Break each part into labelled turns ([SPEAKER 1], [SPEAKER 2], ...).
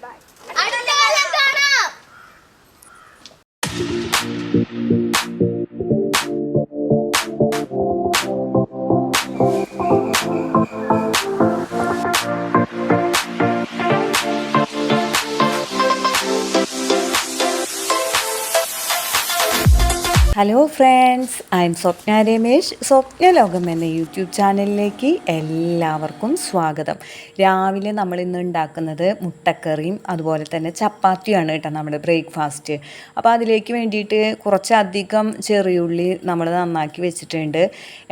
[SPEAKER 1] Bye.
[SPEAKER 2] Hello friends I'm Swapna Ramesh Swapna Lokam എന്ന YouTube ചാനലിലേക്ക് എല്ലാവർക്കും സ്വാഗതം. രാവിലെ നമ്മൾ ഇന്ന് ഉണ്ടാക്കുന്നത് മുട്ടക്കറിയും അതുപോലെ തന്നെ ചപ്പാത്തിയാണ് കേട്ടോ നമ്മുടെ ബ്രേക്ക്ഫാസ്റ്റ് അപ്പോൾ അതിലേക്ക് വേണ്ടിയിട്ട് കുറച്ചധികം ചെറിയുള്ളി നമ്മൾ നന്നാക്കി വെച്ചിട്ടുണ്ട്.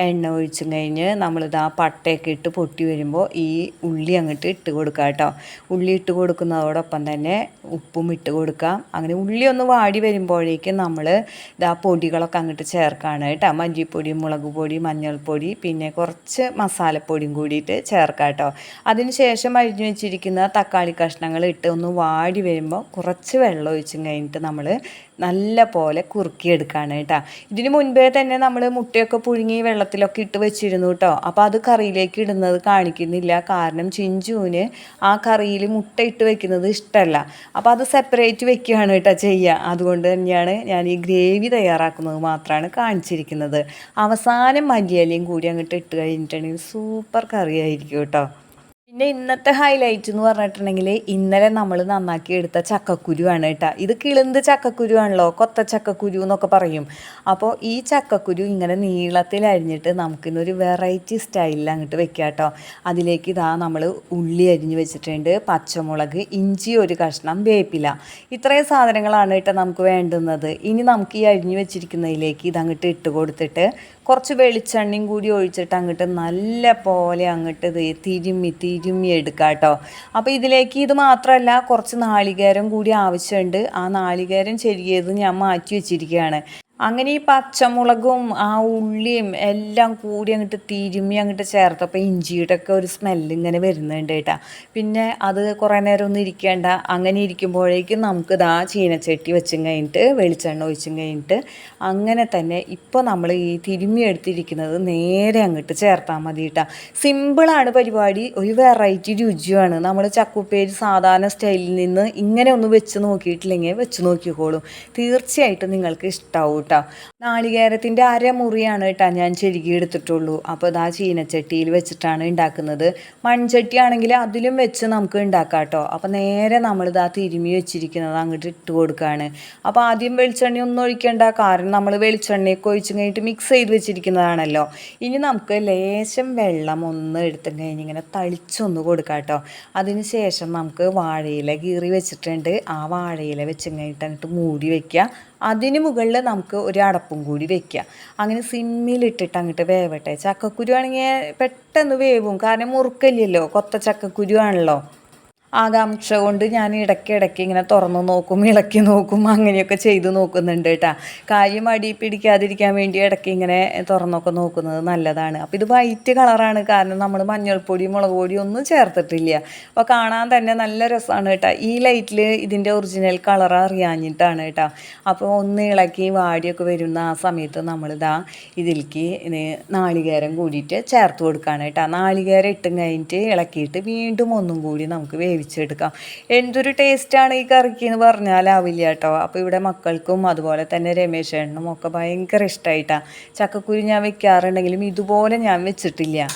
[SPEAKER 2] എണ്ണ ഒഴിച്ചും കഴിഞ്ഞ് നമ്മളിത് ആ പട്ടയൊക്കെ ഇട്ട് പൊട്ടി വരുമ്പോൾ ഈ ഉള്ളി അങ്ങോട്ട് ഇട്ട് കൊടുക്കുക കേട്ടോ. ഉള്ളി ഇട്ട് കൊടുക്കുന്നതോടൊപ്പം തന്നെ ഉപ്പും ഇട്ട് കൊടുക്കാം. അങ്ങനെ ഉള്ളി ഒന്ന് വാടി വരുമ്പോഴേക്കും നമ്മൾ ഇതാ പൊടികളൊക്കെ അങ്ങോട്ട് ചേർക്കാണ്. കേട്ടോ. മല്ലിപ്പൊടി മുളക് പൊടി മഞ്ഞൾപ്പൊടി പിന്നെ കുറച്ച് മസാലപ്പൊടിയും കൂടിയിട്ട് ചേർക്കാം കേട്ടോ. അതിന് ശേഷം അരിഞ്ഞു വെച്ചിരിക്കുന്ന തക്കാളി കഷ്ണങ്ങൾ ഇട്ട് ഒന്ന് വാടി വരുമ്പോൾ കുറച്ച് വെള്ളം ഒഴിച്ചും കഴിഞ്ഞിട്ട് നമ്മൾ നല്ല പോലെ കുറുക്കിയെടുക്കുകയാണ് കേട്ടോ. ഇതിന് മുൻപേ തന്നെ നമ്മൾ മുട്ടയൊക്കെ പുഴുങ്ങി വെള്ളത്തിലൊക്കെ ഇട്ട് വെച്ചിരുന്നു കേട്ടോ. അപ്പോൾ അത് കറിയിലേക്ക് ഇടുന്നത് കാണിക്കുന്നില്ല. കാരണം ചിഞ്ചുവിന് ആ കറിയിൽ മുട്ട ഇട്ട് വെക്കുന്നത് ഇഷ്ടമല്ല അപ്പോൾ അത് സെപ്പറേറ്റ് വെക്കുകയാണ് കേട്ടോ ചെയ്യുക. അതുകൊണ്ട് തന്നെയാണ് ഞാൻ ഈ ഗ്രേവി തയ്യാറാക്കുന്നത്. മാത്രമാണ് കാണിച്ചിരിക്കുന്നത്. അവസാനം മല്ലിയിലയും കൂടി അങ്ങോട്ട് ഇട്ട് കഴിഞ്ഞിട്ടുണ്ടെങ്കിൽ സൂപ്പർ കറിയായിരിക്കും കേട്ടോ. പിന്നെ ഇന്നത്തെ ഹൈലൈറ്റ് എന്ന് പറഞ്ഞിട്ടുണ്ടെങ്കിൽ ഇന്നലെ നമ്മൾ നന്നാക്കി എടുത്ത ചക്കക്കുരുവാണ് കേട്ടോ. ഇത് കിളുന്ത് ചക്കക്കുരുവാണല്ലോ കൊത്ത ചക്കക്കുരു എന്നൊക്കെ പറയും. അപ്പോൾ ഈ ചക്കക്കുരു ഇങ്ങനെ നീളത്തിൽ അരിഞ്ഞിട്ട് നമുക്കിന്നൊരു വെറൈറ്റി സ്റ്റൈലിൽ അങ്ങോട്ട് വെക്കാം കേട്ടോ. അതിലേക്ക് ഇതാ നമ്മൾ ഉള്ളി അരിഞ്ഞു വെച്ചിട്ടുണ്ട് പച്ചമുളക് ഇഞ്ചി ഒരു കഷ്ണം വേപ്പില. ഇത്രയും സാധനങ്ങളാണ് കേട്ടോ നമുക്ക് വേണ്ടുന്നത്. ഇനി നമുക്ക് ഈ അരിഞ്ഞ് വെച്ചിരിക്കുന്നതിലേക്ക് ഇതങ്ങോട്ട് ഇട്ട് കൊടുത്തിട്ട് കുറച്ച് വെളിച്ചെണ്ണയും കൂടി ഒഴിച്ചിട്ട് അങ്ങോട്ട് നല്ല പോലെ അങ്ങോട്ട് ഇത് തിരുമ്മി തിരുമ്മി എടുക്കുക കേട്ടോ അപ്പോൾ ഇതിലേക്ക് ഇത് മാത്രമല്ല കുറച്ച് നാളികേരം കൂടി ആവശ്യമുണ്ട് ആ നാളികേരം ചെരിയത് ഞാൻ മാറ്റി വെച്ചിരിക്കുകയാണ്. അങ്ങനെ ഈ പച്ചമുളകും ആ ഉള്ളിയും എല്ലാം കൂടി അങ്ങോട്ട് തിരുമ്മി അങ്ങോട്ട് ചേർത്തപ്പോൾ ഇഞ്ചിയുടെ ഒക്കെ ഒരു സ്മെല്ല് ഇങ്ങനെ വരുന്നുണ്ട് കേട്ടോ. പിന്നെ അത് കുറേ നേരം ഒന്നും ഇരിക്കേണ്ട. അങ്ങനെ ഇരിക്കുമ്പോഴേക്കും നമുക്ക് ഇതാ ചീനച്ചട്ടി വെച്ചും കഴിഞ്ഞിട്ട് വെളിച്ചെണ്ണ ഒഴിച്ചും കഴിഞ്ഞിട്ട് അങ്ങനെ തന്നെ ഇപ്പോൾ നമ്മൾ ഈ തിരുമ്മി എടുത്തിരിക്കുന്നത് നേരെ അങ്ങോട്ട് ചേർത്താൽ മതി കേട്ടോ. സിമ്പിളാണ് പരിപാടി. ഒരു വെറൈറ്റി രുചിയാണ്. നമ്മൾ ചക്കുപ്പേര് സാധാരണ സ്റ്റൈലിൽ നിന്ന് ഇങ്ങനെ ഒന്ന് വെച്ച് നോക്കിയിട്ടില്ലെങ്കിൽ വെച്ച് നോക്കിക്കോളും. തീർച്ചയായിട്ടും നിങ്ങൾക്ക് ഇഷ്ടാവും കേട്ടോ. നാളികേരത്തിന്റെ അരമുറിയാണ് കേട്ടോ ഞാൻ ചെരുകി എടുത്തിട്ടുള്ളൂ. അപ്പോൾ ഇതാ ചീനച്ചട്ടിയിൽ വെച്ചിട്ടാണ് ഉണ്ടാക്കുന്നത് മൺചട്ടി ആണെങ്കിൽ അതിലും വെച്ച് നമുക്ക് ഉണ്ടാക്കാം കേട്ടോ. അപ്പോൾ നേരെ നമ്മളിതാ തിരുമി വെച്ചിരിക്കുന്നത് അങ്ങോട്ട് ഇട്ട് കൊടുക്കുകയാണ് അപ്പോൾ ആദ്യം വെളിച്ചെണ്ണ ഒന്നും ഒഴിക്കേണ്ട. കാരണം നമ്മൾ വെളിച്ചെണ്ണയൊക്കെ ഒഴിച്ച് കഴിഞ്ഞിട്ട് മിക്സ് ചെയ്ത് വെച്ചിരിക്കുന്നതാണല്ലോ. ഇനി നമുക്ക് ലേശം വെള്ളം ഒന്ന് എടുത്തു കഴിഞ്ഞ് ഇങ്ങനെ തളിച്ചൊന്ന് കൊടുക്കാം കേട്ടോ. അതിന് ശേഷം നമുക്ക് വാഴയില കീറി വെച്ചിട്ടുണ്ട്. ആ വാഴയില വെച്ചും കഴിഞ്ഞിട്ട് അങ്ങോട്ട് മൂടി വെക്കുക അതിന് മുകളിൽ നമുക്ക് ഒരു അടപ്പും കൂടി വെക്കുക അങ്ങനെ സിമ്മിലിട്ടിട്ട് അങ്ങോട്ട് വേവട്ടെ. ചക്കക്കുരു ആണെങ്കിൽ പെട്ടെന്ന് വേവും. കാരണം മുറുക്കല്ലല്ലോ കൊത്ത ചക്കക്കുരു ആണല്ലോ. ആകാംക്ഷ കൊണ്ട് ഞാൻ ഇടയ്ക്ക് ഇടയ്ക്ക് ഇങ്ങനെ തുറന്നു നോക്കും ഇളക്കി നോക്കും അങ്ങനെയൊക്കെ ചെയ്ത് നോക്കുന്നുണ്ട് കേട്ടോ. കാര്യം അടി പിടിക്കാതിരിക്കാൻ വേണ്ടി ഇടയ്ക്ക് ഇങ്ങനെ തുറന്നൊക്കെ നോക്കുന്നത് നല്ലതാണ്. അപ്പോൾ ഇത് വൈറ്റ് കളറാണ് കാരണം നമ്മൾ മഞ്ഞൾപ്പൊടി മുളക് പൊടി ഒന്നും ചേർത്തിട്ടില്ല. അപ്പോൾ കാണാൻ തന്നെ നല്ല രസമാണ് കേട്ടോ. ഈ ലൈറ്റിൽ ഇതിന്റെ ഒറിജിനൽ കളർ അറിയാഞ്ഞിട്ടാണ് കേട്ടോ. അപ്പോൾ ഒന്ന് ഇളക്കി വാടിയൊക്കെ വരുന്ന ആ സമയത്ത് നമ്മളിതാ ഇതിലേക്ക് ഇത് നാളികേരം കൂടിയിട്ട് ചേർത്ത് കൊടുക്കുകയാണ് കേട്ടോ. നാളികേരം ഇട്ടും കഴിഞ്ഞിട്ട് ഇളക്കിയിട്ട് വീണ്ടും ഒന്നും കൂടി നമുക്ക് വേവിച്ചെടുക്കാം എന്തൊരു ടേസ്റ്റാണ് ഈ കറിക്ക് എന്ന് പറഞ്ഞാലാവില്ല കേട്ടോ. അപ്പോൾ ഇവിടെ മക്കൾക്കും അതുപോലെ തന്നെ രമേശേണ്ണനും ഒക്കെ ഭയങ്കര ഇഷ്ടമായിട്ടാണ് ചക്കക്കുരു ഞാൻ വെക്കാറുണ്ടെങ്കിലും ഇതുപോലെ ഞാൻ വെച്ചിട്ടില്ല.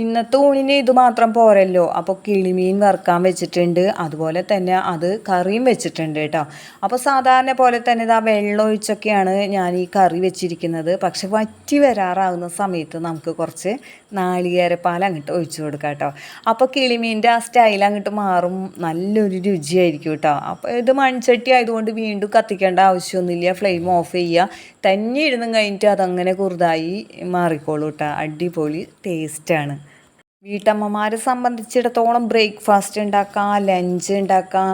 [SPEAKER 2] ഇന്നത്തെ ഊണിന് ഇത് മാത്രം പോരല്ലോ. അപ്പോൾ കിളിമീൻ വറുക്കാൻ വെച്ചിട്ടുണ്ട്. അതുപോലെ തന്നെ അത് കറിയും വെച്ചിട്ടുണ്ട് കേട്ടോ. അപ്പോൾ സാധാരണ പോലെ തന്നെ ഇതാ വെള്ളം ഒഴിച്ചൊക്കെയാണ് ഞാൻ ഈ കറി വെച്ചിരിക്കുന്നത്. പക്ഷെ വറ്റി വരാറാവുന്ന സമയത്ത് നമുക്ക് കുറച്ച് നാളികേരപ്പാൽ അങ്ങോട്ട് ഒഴിച്ചു കൊടുക്കാം കേട്ടോ. അപ്പോൾ കിളിമീന്റെ ആ സ്റ്റൈൽ അങ്ങോട്ട് മാറും. നല്ലൊരു രുചിയായിരിക്കും കേട്ടോ. അപ്പോൾ ഇത് മൺചട്ടി ആയതുകൊണ്ട് വീണ്ടും കത്തിക്കേണ്ട ആവശ്യമൊന്നുമില്ല. ഫ്ലെയിം ഓഫ് ചെയ്യുക. തന്നെ ഇരുന്നും കഴിഞ്ഞിട്ട് അതങ്ങനെ കുറുതായി മാറിക്കോളൂ കേട്ടോ. അടിപൊളി ടേസ്റ്റാണ് വീട്ടമ്മമാരെ സംബന്ധിച്ചിടത്തോളം ബ്രേക്ക്ഫാസ്റ്റ് ഉണ്ടാക്കാം ലഞ്ച് ഉണ്ടാക്കാം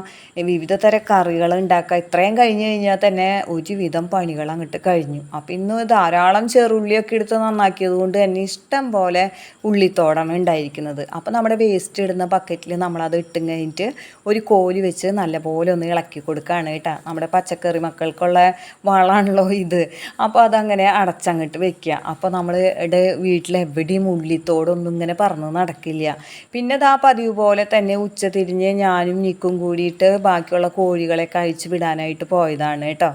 [SPEAKER 2] വിവിധ തരം കറികൾ ഉണ്ടാക്കാം. ഇത്രയും കഴിഞ്ഞ് കഴിഞ്ഞാൽ തന്നെ ഒരുവിധം പണികൾ അങ്ങോട്ട് കഴിഞ്ഞു. അപ്പം ഇന്ന് ധാരാളം ചെറുള്ളിയൊക്കെ എടുത്ത് നന്നാക്കിയത് കൊണ്ട് തന്നെ ഇഷ്ടം പോലെ ഉള്ളിത്തോടാണ് ഉണ്ടായിരിക്കുന്നത്. അപ്പം നമ്മുടെ വേസ്റ്റ് ഇടുന്ന ബക്കറ്റിൽ നമ്മളത് ഇട്ടും കഴിഞ്ഞിട്ട് ഒരു കോൽ വെച്ച് നല്ലപോലെ ഒന്ന് ഇളക്കി കൊടുക്കുകയാണ് കേട്ടോ. നമ്മുടെ പച്ചക്കറി മക്കൾക്കുള്ള വളമാണല്ലോ ഇത്. അപ്പോൾ അതങ്ങനെ അടച്ചങ്ങോട്ട് വെക്കുക. അപ്പോൾ നമ്മളുടെ വീട്ടിലെവിടെയും ഉള്ളിത്തോടൊന്നും ഇങ്ങനെ പറന്ന് നടക്കില്ല. പിന്നെ ഇതാ പതിവ് പോലെ തന്നെ ഉച്ച തിരിഞ്ഞ് ഞാനും നിക്കും കൂടിയിട്ട് ബാക്കിയുള്ള കോഴികളെ കഴിച്ചു വിടാനായിട്ട് പോയതാണ് കേട്ടോ.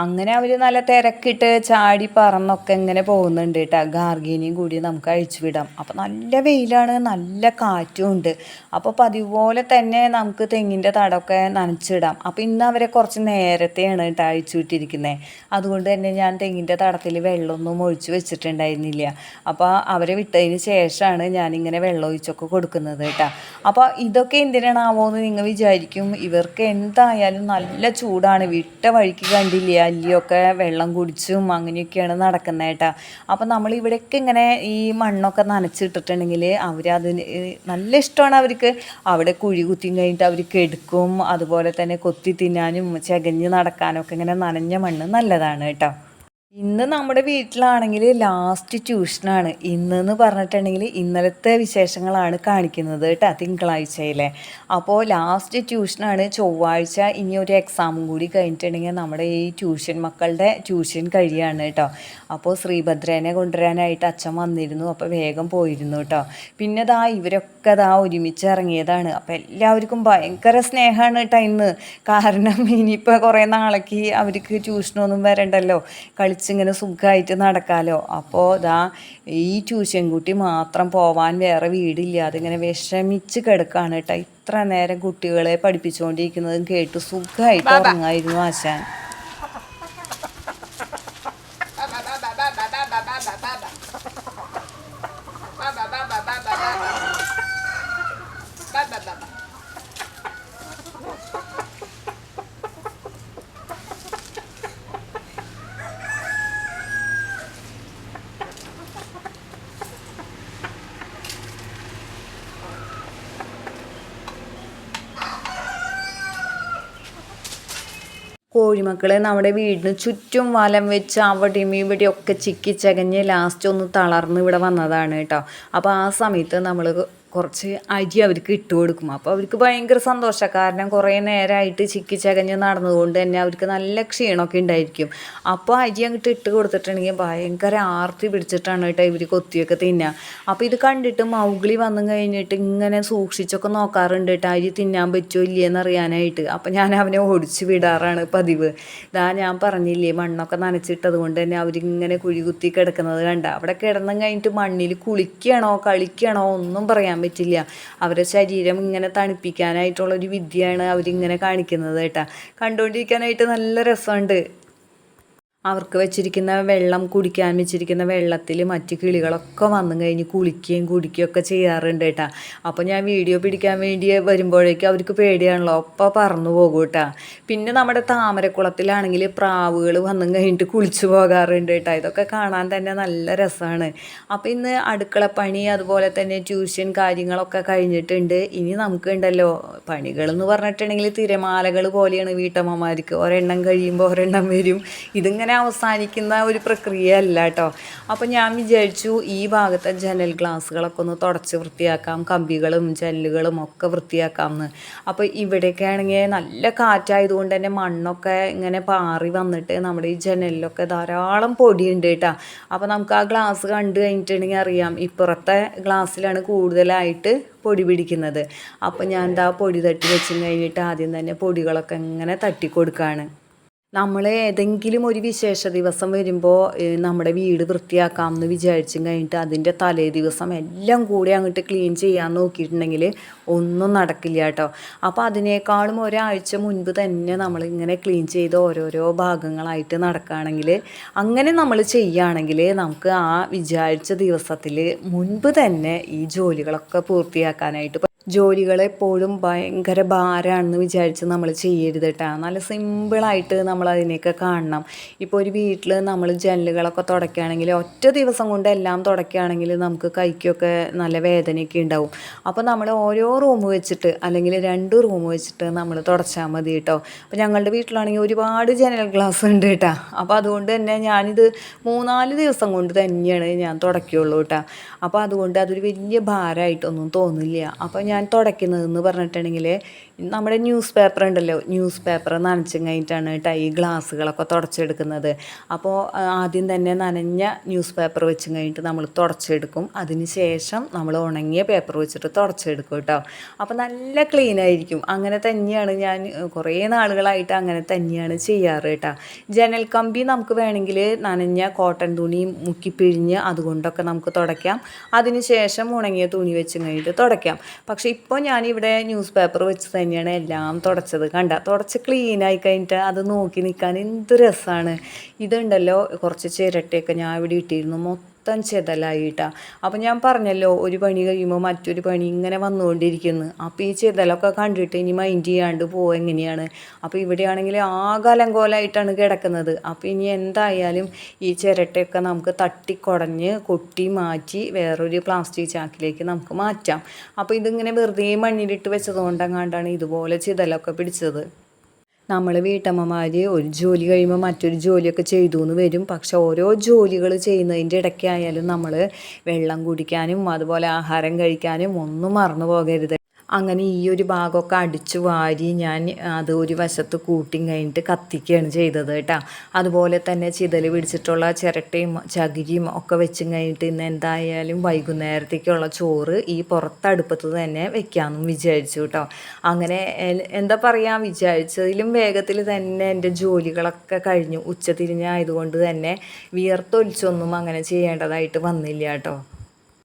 [SPEAKER 2] അങ്ങനെ അവർ നല്ല തിരക്കിട്ട് ചാടി പറന്നൊക്കെ ഇങ്ങനെ പോകുന്നുണ്ട് കേട്ടോ ഗാർഗീനിയും കൂടി നമുക്ക് അഴിച്ചു വിടാം. അപ്പോൾ നല്ല വെയിലാണ് നല്ല കാറ്റും ഉണ്ട്. അപ്പോൾ പതിപോലെ തന്നെ നമുക്ക് തെങ്ങിന്റെ തടമൊക്കെ നനച്ചിടാം അപ്പോൾ ഇന്ന് അവരെ കുറച്ച് നേരത്തെയാണ് കേട്ടോ അഴിച്ചു വിട്ടിരിക്കുന്നത് അതുകൊണ്ട് തന്നെ ഞാൻ തെങ്ങിന്റെ തടത്തിൽ വെള്ളമൊന്നും ഒഴിച്ചു വെച്ചിട്ടുണ്ടായിരുന്നില്ല. അപ്പോൾ അവരെ വിട്ടതിന് ശേഷമാണ് ഞാനിങ്ങനെ വെള്ളം ഒഴിച്ചൊക്കെ കൊടുക്കുന്നത് കേട്ടോ അപ്പോൾ ഇതൊക്കെ എന്തിനാണാവോ എന്ന് നിങ്ങൾ വിചാരിക്കും? ഇവർക്ക് എന്തായാലും നല്ല ചൂടാണ്. വിട്ട വഴിക്ക് കണ്ടില്ല അല്ലിയൊക്കെ വെള്ളം കുടിച്ചും അങ്ങനെയൊക്കെയാണ് നടക്കുന്നത് കേട്ടോ. അപ്പോൾ നമ്മൾ ഇവിടെയൊക്കെ ഇങ്ങനെ ഈ മണ്ണൊക്കെ നനച്ചിട്ടിട്ടുണ്ടെങ്കിൽ അവരതിന് നല്ല ഇഷ്ടമാണ് അവർക്ക്. അവിടെ കുഴി കുത്തി കഴിഞ്ഞിട്ട് അവർക്ക് എടുക്കും അതുപോലെ തന്നെ കൊത്തി തിന്നാനും ചകഞ്ഞ് നടക്കാനൊക്കെ ഇങ്ങനെ നനഞ്ഞ മണ്ണ് നല്ലതാണ് കേട്ടോ. ഇന്ന് നമ്മുടെ വീട്ടിലാണെങ്കിൽ ലാസ്റ്റ് ട്യൂഷനാണ് ഇന്ന് എന്ന് പറഞ്ഞിട്ടുണ്ടെങ്കിൽ ഇന്നലത്തെ വിശേഷങ്ങളാണ് കാണിക്കുന്നത് കേട്ടോ തിങ്കളാഴ്ചയിലെ. അപ്പോൾ ലാസ്റ്റ് ട്യൂഷനാണ് ചൊവ്വാഴ്ച ഇനി ഒരു എക്സാമും കൂടി കഴിഞ്ഞിട്ടുണ്ടെങ്കിൽ നമ്മുടെ ഈ ട്യൂഷൻ മക്കളുടെ ട്യൂഷൻ കഴിയാണ് കേട്ടോ. അപ്പോൾ ശ്രീഭദ്രനെ കൊണ്ടുവരാനായിട്ട് അച്ഛൻ വന്നിരുന്നു. അപ്പോൾ വേഗം പോയിരുന്നു കേട്ടോ. പിന്നെ ദാ ഇവരൊക്കെ ദാ ഒരുമിച്ച് ഇറങ്ങിയതാണ്. അപ്പോൾ എല്ലാവർക്കും ഭയങ്കര സ്നേഹമാണ് കേട്ടോ ഇന്ന്. കാരണം ഇനിയിപ്പോൾ കുറേ നാളേക്ക് അവർക്ക് ട്യൂഷനൊന്നും വരണ്ടല്ലോ. കളിച്ചിങ്ങനെ സുഖമായിട്ട് നടക്കാമല്ലോ അപ്പോൾ ഇതാ ഈ ട്യൂഷൻ കുട്ടി മാത്രം പോവാൻ വേറെ വീടില്ല. അതിങ്ങനെ വിഷമിച്ച് കിടക്കാണ് കേട്ടോ ഇത്ര നേരം കുട്ടികളെ പഠിപ്പിച്ചുകൊണ്ടിരിക്കുന്നതും കേട്ട് സുഖമായിട്ട് ഉറങ്ങായിരുന്നു ആശാൻ. കോഴിമക്കളെ നമ്മുടെ വീടിന് ചുറ്റും വലം വെച്ച് അവിടെയും ഇവിടെയും ഒക്കെ ചിക്കി ചകഞ്ഞ് ലാസ്റ്റ് ഒന്ന് തളർന്ന് ഇവിടെ വന്നതാണ് കേട്ടോ. അപ്പോൾ ആ സമയത്ത് നമ്മൾ കുറച്ച് അരി അവർക്ക് ഇട്ട് കൊടുക്കും. അപ്പോൾ അവർക്ക് ഭയങ്കര സന്തോഷമാണ് കാരണം കുറേ നേരമായിട്ട് ചിക്കി ചകഞ്ഞ് നടന്നതുകൊണ്ട് തന്നെ അവർക്ക് നല്ല ക്ഷീണമൊക്കെ ഉണ്ടായിരിക്കും. അപ്പോൾ അരി അങ്ങോട്ട് ഇട്ട് കൊടുത്തിട്ടുണ്ടെങ്കിൽ ഭയങ്കര ആർത്തി പിടിച്ചിട്ടാണ് കേട്ടോ ഇവർ കൊത്തിയൊക്കെ തിന്നുക അപ്പോൾ ഇത് കണ്ടിട്ട് മൗഗ്ലി വന്നു കഴിഞ്ഞിട്ട് ഇങ്ങനെ സൂക്ഷിച്ചൊക്കെ നോക്കാറുണ്ട് കേട്ടോ. അരി തിന്നാൻ പറ്റുമോ ഇല്ലയെന്ന് അറിയാനായിട്ട്. അപ്പോൾ ഞാൻ അവനെ ഓടിച്ച് വിടാറാണ് പതിവ്. ഇതാ ഞാൻ പറഞ്ഞില്ലേ മണ്ണൊക്കെ നനച്ചിട്ടത് കൊണ്ട് തന്നെ അവരിങ്ങനെ കുഴി കുത്തി കിടക്കുന്നത് കണ്ട. അവിടെ കിടന്നും കഴിഞ്ഞിട്ട് മണ്ണിൽ കുളിക്കണോ കളിക്കണോ ഒന്നും പറയാൻ പറ്റില്ല. അവരെ ശരീരം ഇങ്ങനെ തണുപ്പിക്കാനായിട്ടുള്ളൊരു വിദ്യയാണ് അവരിങ്ങനെ കാണിക്കുന്നത് കേട്ടാ. കണ്ടുകൊണ്ടിരിക്കാനായിട്ട് നല്ല രസമുണ്ട്. അവർക്ക് വെച്ചിരിക്കുന്ന വെള്ളം കുടിക്കാൻ വെച്ചിരിക്കുന്ന വെള്ളത്തിൽ മറ്റ് കിളികളൊക്കെ വന്നു കഴിഞ്ഞ് കുളിക്കുകയും കുടിക്കുകയും ഒക്കെ ചെയ്യാറുണ്ട് കേട്ടാ. അപ്പോൾ ഞാൻ വീഡിയോ പിടിക്കാൻ വേണ്ടി വരുമ്പോഴേക്കും അവർക്ക് പേടിയാണല്ലോ. ഒപ്പം പറന്നു പോകും കേട്ടാ. പിന്നെ നമ്മുടെ താമരക്കുളത്തിലാണെങ്കിൽ പ്രാവുകൾ വന്നു കഴിഞ്ഞിട്ട് കുളിച്ചു പോകാറുണ്ട് കേട്ടാ. ഇതൊക്കെ കാണാൻ തന്നെ നല്ല രസമാണ് അപ്പോൾ ഇന്ന് അടുക്കളപ്പണി അതുപോലെ തന്നെ ട്യൂഷൻ കാര്യങ്ങളൊക്കെ കഴിഞ്ഞിട്ടുണ്ട്. ഇനി നമുക്ക് ഉണ്ടല്ലോ പണികൾ എന്ന് പറഞ്ഞിട്ടുണ്ടെങ്കിൽ തിരമാലകൾ പോലെയാണ് വീട്ടമ്മമാർക്ക്. ഒരെണ്ണം കഴിയുമ്പോൾ ഒരെണ്ണം വരും. ഇതിങ്ങനെ അവസാനിക്കുന്ന ഒരു പ്രക്രിയ അല്ല കേട്ടോ അപ്പോൾ ഞാൻ വിചാരിച്ചു ഈ ഭാഗത്തെ ജനൽ ഗ്ലാസ്സുകളൊക്കെ ഒന്ന് തുടച്ച് വൃത്തിയാക്കാം. കമ്പികളും ജനലുകളും ഒക്കെ വൃത്തിയാക്കാമെന്ന് അപ്പോൾ ഇവിടെയൊക്കെ ആണെങ്കിൽ നല്ല കാറ്റായതുകൊണ്ട് തന്നെ മണ്ണൊക്കെ ഇങ്ങനെ പാറി വന്നിട്ട് നമ്മുടെ ഈ ജനലിലൊക്കെ ധാരാളം പൊടിയുണ്ട് കേട്ടോ അപ്പോൾ നമുക്ക് ആ ഗ്ലാസ് കണ്ടു കഴിഞ്ഞിട്ടുണ്ടെങ്കിൽ അറിയാം ഇപ്പുറത്തെ ഗ്ലാസ്സിലാണ് കൂടുതലായിട്ട് പൊടി പിടിക്കുന്നത്. അപ്പോൾ ഞാൻ എന്താ പൊടി തട്ടി വെച്ചും കഴിഞ്ഞിട്ട് ആദ്യം തന്നെ പൊടികളൊക്കെ ഇങ്ങനെ തട്ടി കൊടുക്കുകയാണ് നമ്മൾ ഏതെങ്കിലും ഒരു വിശേഷ ദിവസം വരുമ്പോൾ നമ്മുടെ വീട് വൃത്തിയാക്കാം എന്ന് വിചാരിച്ചും കഴിഞ്ഞിട്ട് അതിന്റെ തലേ ദിവസം എല്ലാം കൂടി അങ്ങോട്ട് ക്ലീൻ ചെയ്യാൻ നോക്കിയിട്ടുണ്ടെങ്കിൽ ഒന്നും നടക്കില്ല കേട്ടോ. അപ്പോൾ അതിനേക്കാളും ഒരാഴ്ച മുൻപ് തന്നെ നമ്മൾ ഇങ്ങനെ ക്ലീൻ ചെയ്ത് ഓരോരോ ഭാഗങ്ങളായിട്ട് നടക്കുകയാണെങ്കിൽ അങ്ങനെ നമ്മൾ ചെയ്യുകയാണെങ്കിൽ നമുക്ക് ആ വിചാരിച്ച ദിവസത്തിൽ മുൻപ് തന്നെ ഈ ജോലികളൊക്കെ പൂർത്തിയാക്കാനായിട്ട് ജോലികൾ എപ്പോഴും ഭയങ്കര ഭാരമാണെന്ന് വിചാരിച്ച് നമ്മൾ ചെയ്യരുത് കേട്ടോ നല്ല സിമ്പിളായിട്ട് നമ്മൾ അതിനെയൊക്കെ കാണണം. ഇപ്പോൾ ഒരു വീട്ടിൽ നമ്മൾ ജനലുകളൊക്കെ തുടയ്ക്കുകയാണെങ്കിൽ ഒറ്റ ദിവസം കൊണ്ട് എല്ലാം തുടയ്ക്കുകയാണെങ്കിൽ നമുക്ക് കൈക്കൊക്കെ നല്ല വേദനയൊക്കെ ഉണ്ടാവും. അപ്പോൾ നമ്മൾ ഓരോ റൂം വെച്ചിട്ട് അല്ലെങ്കിൽ രണ്ട് റൂം വെച്ചിട്ട് നമ്മൾ തുടച്ചാൽ മതി കേട്ടോ അപ്പോൾ ഞങ്ങളുടെ വീട്ടിലാണെങ്കിൽ ഒരുപാട് ജനൽ ഗ്ലാസ് ഉണ്ട് കേട്ടോ അപ്പോൾ അതുകൊണ്ട് തന്നെ ഞാനിത് മൂന്നാൽ ദിവസം കൊണ്ട് തന്നെയാണ് ഞാൻ തുടയ്ക്കുള്ളൂ കേട്ടോ അപ്പോൾ അതുകൊണ്ട് അതൊരു വലിയ ഭാരമായിട്ടൊന്നും തോന്നില്ല. അപ്പോൾ ഞാൻ തുടയ്ക്കുന്നതെന്ന് പറഞ്ഞിട്ടുണ്ടെങ്കിൽ നമ്മുടെ ന്യൂസ് പേപ്പർ ഉണ്ടല്ലോ ന്യൂസ് പേപ്പർ നനച്ചും കഴിഞ്ഞിട്ടാണ് ടൈ ഗ്ലാസ്സുകളൊക്കെ തുടച്ചെടുക്കുന്നത്. അപ്പോൾ ആദ്യം തന്നെ നനഞ്ഞ ന്യൂസ് പേപ്പർ വെച്ചും കഴിഞ്ഞിട്ട് നമ്മൾ തുടച്ചെടുക്കും. അതിന് ശേഷം നമ്മൾ ഉണങ്ങിയ പേപ്പർ വെച്ചിട്ട് തുടച്ചെടുക്കും കേട്ടോ അപ്പോൾ നല്ല ക്ലീൻ ആയിരിക്കും. അങ്ങനെ തന്നെയാണ് ഞാൻ കുറേ നാളുകളായിട്ട് അങ്ങനെ തന്നെയാണ് ചെയ്യാറ് കേട്ടോ ജനൽ കമ്പി നമുക്ക് വേണമെങ്കിൽ നനഞ്ഞ കോട്ടൺ തുണി മുക്കി പിഴിഞ്ഞ് അതുകൊണ്ടൊക്കെ നമുക്ക് തുടയ്ക്കാം. അതിന് ശേഷം ഉണങ്ങിയ തുണി വെച്ച് കഴിഞ്ഞിട്ട് തുടയ്ക്കാം. പക്ഷേ ഇപ്പോൾ ഞാനിവിടെ ന്യൂസ് പേപ്പർ വെച്ച് തന്നെയാണ് എല്ലാം തുടച്ചത്. കണ്ട തുടച്ച് ക്ലീൻ ആയി കഴിഞ്ഞിട്ട് അത് നോക്കി നിൽക്കാൻ എന്ത് രസമാണ് ഇതുണ്ടല്ലോ കുറച്ച് ചിരട്ടയൊക്കെ ഞാൻ ഇവിടെ ഇട്ടിരുന്നു. മൊത്തം ചെതലായിട്ടാ. അപ്പോൾ ഞാൻ പറഞ്ഞല്ലോ ഒരു പണി കഴിയുമ്പോൾ മറ്റൊരു പണി ഇങ്ങനെ വന്നുകൊണ്ടിരിക്കുന്നു. അപ്പോൾ ഈ ചെതലൊക്കെ കണ്ടിട്ട് ഇനി മൈൻഡ് ചെയ്യാണ്ട് പോവുക എങ്ങനെയാണ്? അപ്പോൾ ഇവിടെയാണെങ്കിൽ ആകാലം കോലായിട്ടാണ് കിടക്കുന്നത്. അപ്പോൾ ഇനി എന്തായാലും ഈ ചിരട്ടയൊക്കെ നമുക്ക് തട്ടിക്കുടഞ്ഞ് കൊട്ടി മാറ്റി വേറൊരു പ്ലാസ്റ്റിക് ചാക്കിലേക്ക് നമുക്ക് മാറ്റാം. അപ്പോൾ ഇതിങ്ങനെ വെറുതെ മണ്ണിലിട്ട് വെച്ചതുകൊണ്ടെങ്ങാണ്ടാണ് ഇതുപോലെ ചിതലൊക്കെ പിടിച്ചത്. നമ്മൾ വീട്ടമ്മമാർ ഒരു ജോലി കഴിയുമ്പോൾ മറ്റൊരു ജോലിയൊക്കെ ചെയ്തു എന്ന് വരും. പക്ഷെ ഓരോ ജോലികൾ ചെയ്യുന്നതിന്റെ ഇടയ്ക്കായാലും നമ്മൾ വെള്ളം കുടിക്കാനും അതുപോലെ ആഹാരം കഴിക്കാനും ഒന്നും മറന്നു പോകരുത്. അങ്ങനെ ഈ ഒരു ഭാഗമൊക്കെ അടിച്ചു വാരി ഞാൻ അത് ഒരു വശത്ത് കൂട്ടി കഴിഞ്ഞിട്ട് കത്തിക്കുകയാണ് ചെയ്തത് കേട്ടോ. അതുപോലെ തന്നെ ചിതൽ പിടിച്ചിട്ടുള്ള ചിരട്ടയും ചകിരിയും ഒക്കെ വെച്ചും കഴിഞ്ഞിട്ട് ഇന്ന് എന്തായാലും വൈകുന്നേരത്തേക്കുള്ള ചോറ് ഈ പുറത്തടുപ്പത്ത് തന്നെ വെക്കാമെന്നും വിചാരിച്ചു കേട്ടോ. അങ്ങനെ എന്താ പറയുക വിചാരിച്ചതിലും വേഗത്തിൽ തന്നെ എന്റെ ജോലികളൊക്കെ കഴിഞ്ഞു. ഉച്ച തിരിഞ്ഞായതുകൊണ്ട് തന്നെ വിയർത്തൊലിച്ചൊന്നും അങ്ങനെ ചെയ്യേണ്ടതായിട്ട് വന്നില്ല കേട്ടോ.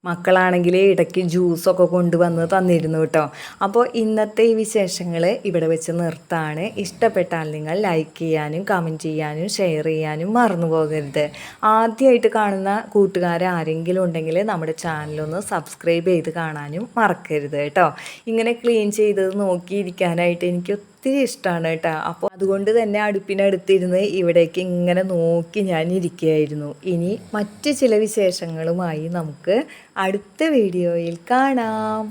[SPEAKER 2] മക്കളാണെങ്കിൽ ഇടയ്ക്ക് ജ്യൂസൊക്കെ കൊണ്ടുവന്ന് തന്നിരുന്നു കേട്ടോ. അപ്പോൾ ഇന്നത്തെ ഈ വിശേഷങ്ങൾ ഇവിടെ വെച്ച് നിർത്താണ്. ഇഷ്ടപ്പെട്ടാൽ നിങ്ങൾ ലൈക്ക് ചെയ്യാനും കമന്റ് ചെയ്യാനും ഷെയർ ചെയ്യാനും മറന്നു പോകരുത്. ആദ്യമായിട്ട് കാണുന്ന കൂട്ടുകാർ ആരെങ്കിലും ഉണ്ടെങ്കിൽ നമ്മുടെ ചാനലൊന്ന് സബ്സ്ക്രൈബ് ചെയ്ത് കാണാനും മറക്കരുത് കേട്ടോ. ഇങ്ങനെ ക്ലീൻ ചെയ്തത് നോക്കിയിരിക്കാനായിട്ട് എനിക്ക് ഒത്തിരി ഇഷ്ടമാണ് കേട്ടോ. അപ്പോൾ അതുകൊണ്ട് തന്നെ അടുപ്പിനടുത്തിരുന്ന് ഇവിടേക്ക് ഇങ്ങനെ നോക്കി ഞാൻ ഇരിക്കുകയായിരുന്നു. ഇനി മറ്റ് ചില വിശേഷങ്ങളുമായി നമുക്ക് അടുത്ത വീഡിയോയിൽ കാണാം.